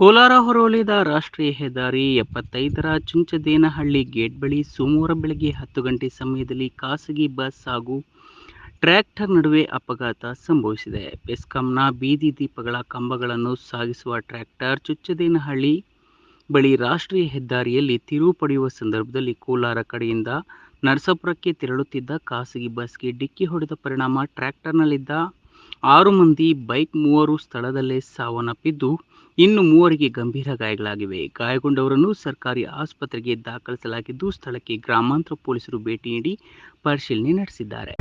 ಕೋಲಾರ ಹೊರವಲಯದ ರಾಷ್ಟ್ರೀಯ ಹೆದ್ದಾರಿ ಎಪ್ಪತ್ತೈದರ ಚುಂಚದೇನಹಳ್ಳಿ ಗೇಟ್ ಬಳಿ ಸೋಮವಾರ ಬೆಳಗ್ಗೆ ಹತ್ತು ಗಂಟೆ ಸಮಯದಲ್ಲಿ ಖಾಸಗಿ ಬಸ್ ಹಾಗೂ ಟ್ರ್ಯಾಕ್ಟರ್ ನಡುವೆ ಅಪಘಾತ ಸಂಭವಿಸಿದೆ. ಬೆಸ್ಕಾಂನ ಬೀದಿ ದೀಪಗಳ ಕಂಬಗಳನ್ನು ಸಾಗಿಸುವ ಟ್ರ್ಯಾಕ್ಟರ್ ಚುಚ್ಚದೇನಹಳ್ಳಿ ಬಳಿ ರಾಷ್ಟ್ರೀಯ ಹೆದ್ದಾರಿಯಲ್ಲಿ ತಿರುವು ಪಡೆಯುವ ಸಂದರ್ಭದಲ್ಲಿ ಕೋಲಾರ ಕಡೆಯಿಂದ ನರಸಾಪುರಕ್ಕೆ ತೆರಳುತ್ತಿದ್ದ ಖಾಸಗಿ ಬಸ್ಗೆ ಡಿಕ್ಕಿ ಹೊಡೆದ ಪರಿಣಾಮ ಟ್ರ್ಯಾಕ್ಟರ್ನಲ್ಲಿದ್ದ ಆರು ಮಂದಿ ಬೈಕ್ ಮೂವರು ಸ್ಥಳದಲ್ಲೇ ಸಾವನ್ನಪ್ಪಿದ್ದು, ಇನ್ನು ಮೂವರಿಗೆ ಗಂಭೀರ ಗಾಯಗಳಾಗಿವೆ. ಗಾಯಗೊಂಡವರನ್ನು ಸರ್ಕಾರಿ ಆಸ್ಪತ್ರೆಗೆ ದಾಖಲಿಸಲಾಗಿದ್ದು, ಸ್ಥಳಕ್ಕೆ ಗ್ರಾಮಾಂತರ ಪೊಲೀಸರು ಭೇಟಿ ನೀಡಿ ಪರಿಶೀಲನೆ ನಡೆಸಿದ್ದಾರೆ.